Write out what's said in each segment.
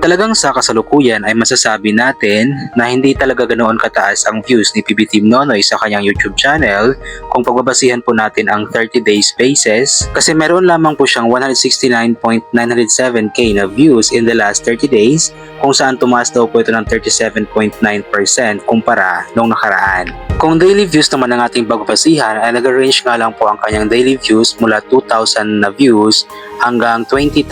Talagang sa kasalukuyan ay masasabi natin na hindi talaga ganoon kataas ang views ni PB Team Nonoy sa kanyang YouTube channel kung pagbabasihan po natin ang 30 days basis kasi meron lamang po siyang 169.907k na views in the last 30 days kung saan tumaas daw po ito ng 37.9% kumpara nung nakaraan. Kung daily views naman ng ating pagbabasihan ay nag-range nga lang po ang kanyang daily views mula 2,000 na views hanggang 20,000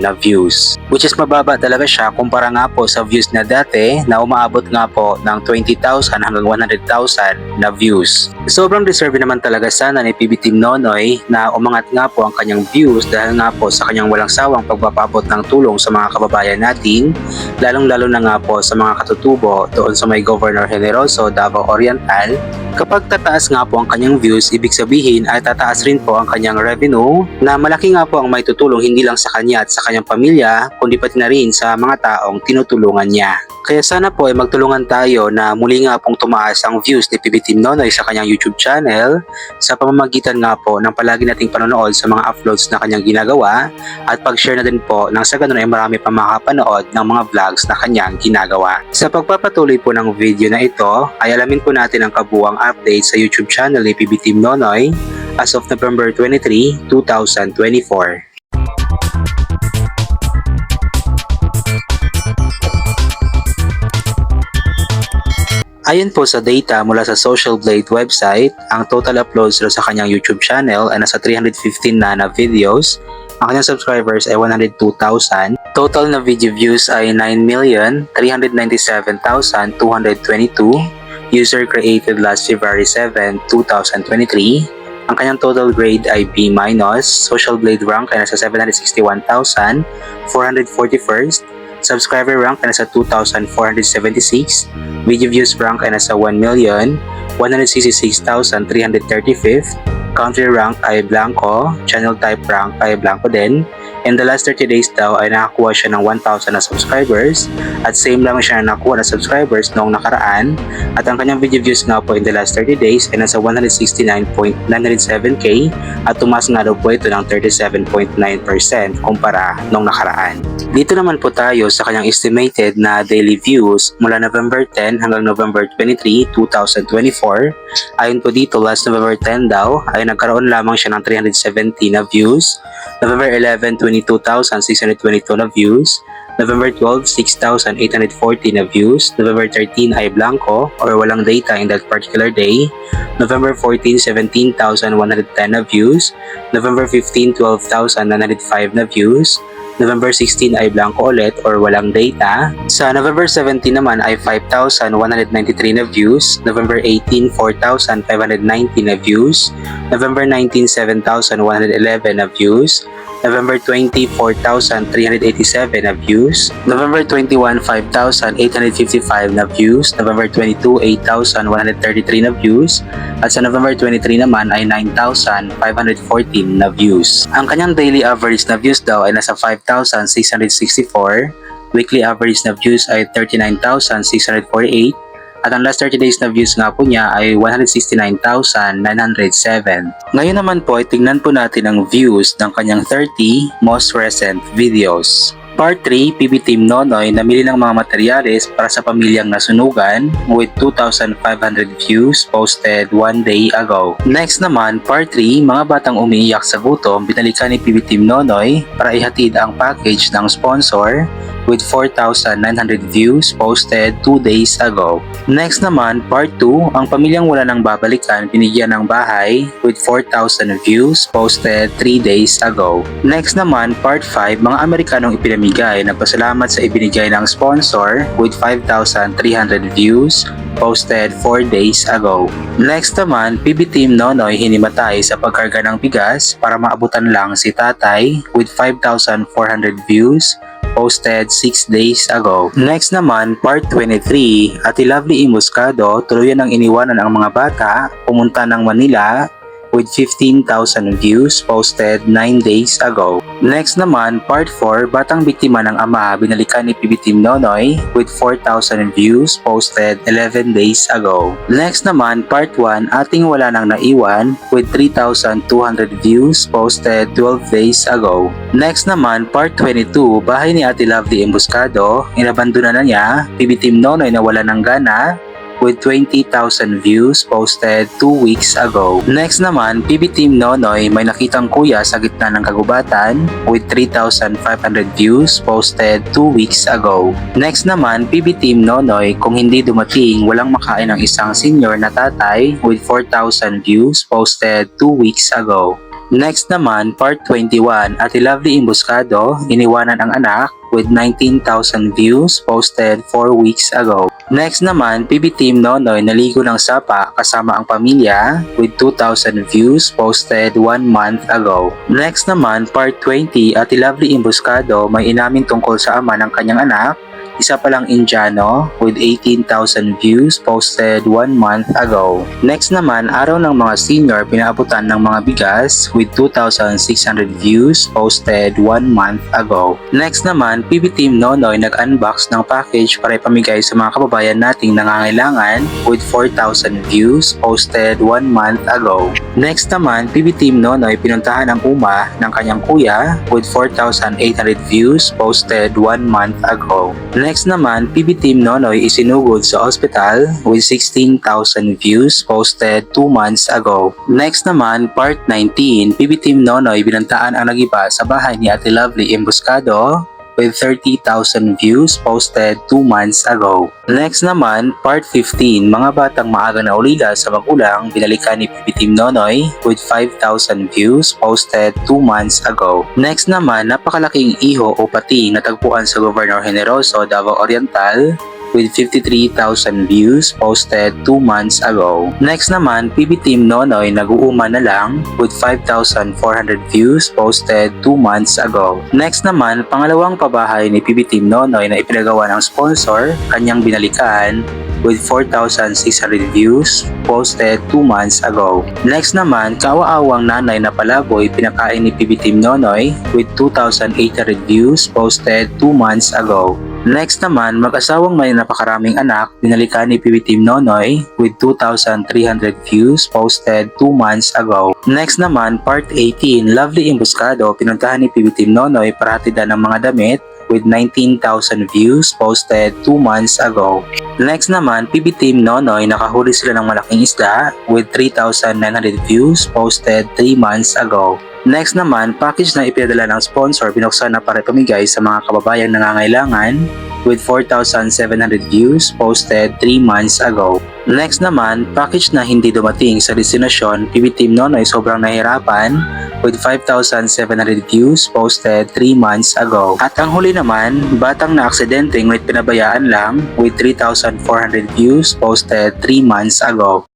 na views. Which is mababa talaga siya kumpara nga po sa views na dati na umaabot nga po ng 20,000 hanggang 100,000 na views. Sobrang deserve naman talaga sana ni PB Team Nonoy na umangat nga po ang kanyang views dahil nga po sa kanyang walang sawang pagpapabot ng tulong sa mga kababayan natin, lalong-lalo na nga po sa mga katutubo doon sa may Governor Generoso, Davao Oriental. Kapag tataas nga po ang kanyang views, ibig sabihin ay tataas rin po ang kanyang revenue na malaki nga po ang may tutulong hindi lang sa kanya at sa kanyang pamilya, kundi pati na rin sa mga taong tinutulungan niya. Kaya sana po ay magtulungan tayo na muli nga pong tumaas ang views ni PB Team Nonoy sa kanyang YouTube channel sa pamamagitan nga po ng palagi nating panonood sa mga uploads na kanyang ginagawa at pag-share na din po nang sa ganun ay marami pa makapanood ng mga vlogs na kanyang ginagawa. Sa pagpapatuloy po ng video na ito ay alamin po natin ang kabuang update sa YouTube channel ni PB Team Nonoy as of November 23, 2024. Ayon po sa data mula sa Social Blade website, ang total uploads sa kanyang YouTube channel ay nasa 315 na na videos. Ang kanyang subscribers ay 102,000. Total na video views ay 9,397,222. User created last February 7, 2023. Ang kanyang total grade ay B-. Social Blade rank ay nasa 761,441st. Subscriber rank ay nasa 2,476. Video views rank ay nasa 1,166,335. Country rank ay blanco. Channel type rank ay blanco din. In the last 30 days daw ay nakakuha siya ng 1,000 na subscribers at same lang siya na nakuha na subscribers noong nakaraan at ang kanyang video views nga po in the last 30 days ay nasa 169.907k at tumaas nga daw po ito ng 37.9% kumpara noong nakaraan. Dito naman po tayo sa kanyang estimated na daily views mula November 10 hanggang November 23, 2024. Ayon po dito, last November 10 daw ay nagkaroon lamang siya ng 370 na views. November 11, 22,622 na views. November 12, 6,840 na views. November 13 ay blanco or walang data in that particular day. November 14, 17,110 na views. November 15, 12,905 na views. November 16 ay blanco ulit or walang data. Sa November 17 naman ay 5,193 na views. November 18, 4,590 na views. November 19, 7,111 na views. November 20, 4,387 na views. November 21, 5,855 na views. November 22, 8,133 na views. At sa November 23 naman ay 9,514 na views. Ang kanyang daily average na views daw ay nasa 5,664. Weekly average na views ay 39,648. At ang last 30 days na views nga po niya ay 169,907. Ngayon naman po ay tingnan po natin ang views ng kanyang 30 most recent videos. Part 3, PB Team Nonoy namili ng mga materyales para sa pamilyang nasunugan with 2,500 views posted one day ago. Next naman, Part 3, mga batang umiiyak sa gutom binalikan ni PB Team Nonoy para ihatid ang package ng sponsor with 4,900 views posted 2 days ago. Next naman, Part 2, ang pamilyang wala nang babalikan binigyan ng bahay with 4,000 views posted 3 days ago. Next naman, Part 5, mga Amerikanong ipinamigay na pasalamat sa ibinigay ng sponsor with 5,300 views posted 4 days ago. Next naman, PB Team Nonoy hinimatay sa pagkarga ng bigas para maabutan lang si tatay with 5,400 views posted 6 days ago. Next naman, part 23, Ati Lovely Imuscado, tuluyan ang iniwanan ang mga bata, pumunta ng Manila with 15,000 views posted 9 days ago. Next naman, part 4, Batang Biktima ng Ama, binalikan ni PB Team Nonoy with 4,000 views posted 11 days ago. Next naman, part 1, Ating Wala Nang Naiwan with 3,200 views posted 12 days ago. Next naman, part 22, Bahay ni Ate Lovely Emboscado, inabandona na niya, PB Team Nonoy na wala ng gana, with 20,000 views posted 2 weeks ago. Next naman, PB Team Nonoy may nakitang kuya sa gitna ng kagubatan with 3,500 views posted 2 weeks ago. Next naman, PB Team Nonoy kung hindi dumating walang makain ng isang senior na tatay with 4,000 views posted 2 weeks ago. Next naman, part 21, Ate Lovely Imbuscado, iniwanan ang anak with 19,000 views posted 4 weeks ago. Next naman, PB Team Nonoy naligo ng sapa kasama ang pamilya with 2,000 views posted 1 month ago. Next naman, part 20, Ate Lovely Imbuscado may inamin tungkol sa ama ng kanyang anak isa palang Indiano with 18,000 views posted 1 month ago. Next naman, araw ng mga senior pinaabutan ng mga bigas with 2,600 views posted 1 month ago. Next naman, PB Team Nonoy nag-unbox ng package para ipamigay sa mga kababayan nating nangangailangan with 4,000 views posted 1 month ago. Next naman, PB Team Nonoy pinuntahan ang uma ng kanyang kuya with 4,800 views posted 1 month ago. Next naman, PB Team Nonoy isinugod sa ospital with 16,000 views posted 2 months ago. Next naman, part 19, PB Team Nonoy binantaan ang nagiba sa bahay ni Ate Lovely Emboscado with 30,000 views posted 2 months ago. Next naman, part 15, mga batang maaga na ulila sa magulang binalikan ni Team Nonoy with 5,000 views posted 2 months ago. Next naman, napakalaking iho o pati na tagpuan sa Governor Generoso, Davao Oriental with 53,000 views posted 2 months ago. Next naman, PB Team Nonoy nag-uuma na lang with 5,400 views posted 2 months ago. Next naman, pangalawang pabahay ni PB Team Nonoy na ipinagawa ng sponsor, kanyang binalikan with 4,600 views posted 2 months ago. Next naman, kawaawang nanay na palaboy pinakain ni PB Team Nonoy with 2,800 views posted 2 months ago. Next naman, mag-asawang may napakaraming anak, binalikan ni PB Team Nonoy with 2,300 views posted 2 months ago. Next naman, part 18, Lovely Emboscado, pinuntahan ni PB Team Nonoy para hatidan ng mga damit with 19,000 views posted 2 months ago. Next naman, PB Team Nonoy, nakahuli sila ng malaking isda with 3,900 views posted 3 months ago. Next naman, package na ipinadala ng sponsor binuksan na para pamigay sa mga kababayang nangangailangan with 4,700 views posted 3 months ago. Next naman, package na hindi dumating sa destinasyon, PB Team Nonoy sobrang nahirapan with 5,700 views posted 3 months ago. At ang huli naman, batang na aksidente ngunit pinabayaan lang with 3,400 views posted 3 months ago.